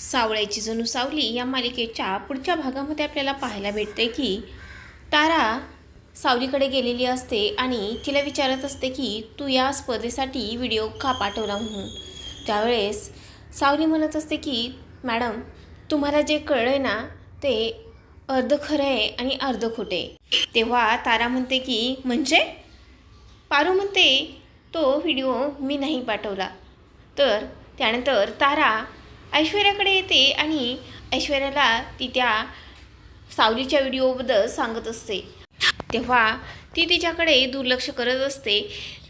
सावळ्याची जणू सावली या मालिकेच्या पुढच्या भागामध्ये आपल्याला पाहायला भेटते की तारा सावलीकडे गेलेली असते आणि तिला विचारत असते की तू या स्पर्धेसाठी व्हिडिओ का पाठवला म्हणून? त्यावेळेस सावली म्हणत असते की मॅडम तुम्हाला जे कळलं आहे ना ते अर्ध खरं आहे आणि अर्ध खोटे आहे. तेव्हा तारा म्हणते की म्हणजे? पारू म्हणते तो व्हिडिओ मी नाही पाठवला. तर त्यानंतर तारा ऐश्वर्याकडे येते आणि ऐश्वर्याला ती त्या सावलीच्या व्हिडिओबद्दल सांगत असते. तेव्हा ती तिच्याकडे दुर्लक्ष करत असते.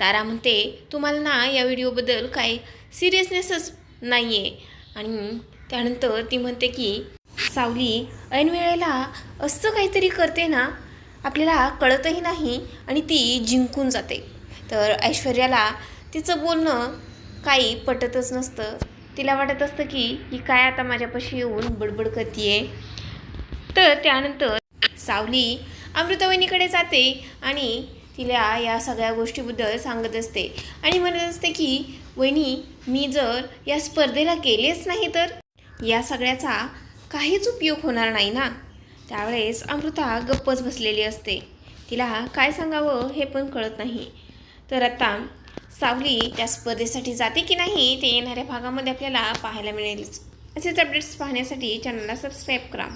तारा म्हणते तुम्हाला ना या व्हिडिओबद्दल काही सिरियसनेसच नाही आहे आणि त्यानंतर ती म्हणते की सावली ऐनवेळेला असं काहीतरी करते ना आपल्याला कळतही नाही आणि ती जिंकून जाते. तर ऐश्वर्याला तिचं बोलणं काही पटतच नसतं. तिला वाटत असतं की ही काय आता माझ्यापाशी येऊन बडबड करते तर त्यानंतर सावली अमृतवहिनीकडे जाते आणि तिला या सगळ्या गोष्टीबद्दल सांगत असते आणि म्हणत असते की वहिनी मी जर या स्पर्धेला गेलेच नाही तर या सगळ्याचा काहीच उपयोग होणार नाही ना? त्यावेळेस अमृता गप्पच बसलेली असते. तिला काय सांगावं हे पण कळत नाही. तर आता सावली त्या स्पर्धेसाठी जाते की नाही ते येणाऱ्या भागामध्ये आपल्याला पाहायला मिळेलच. असेच अपडेट्स पाहण्यासाठी चॅनलला सबस्क्राईब करा.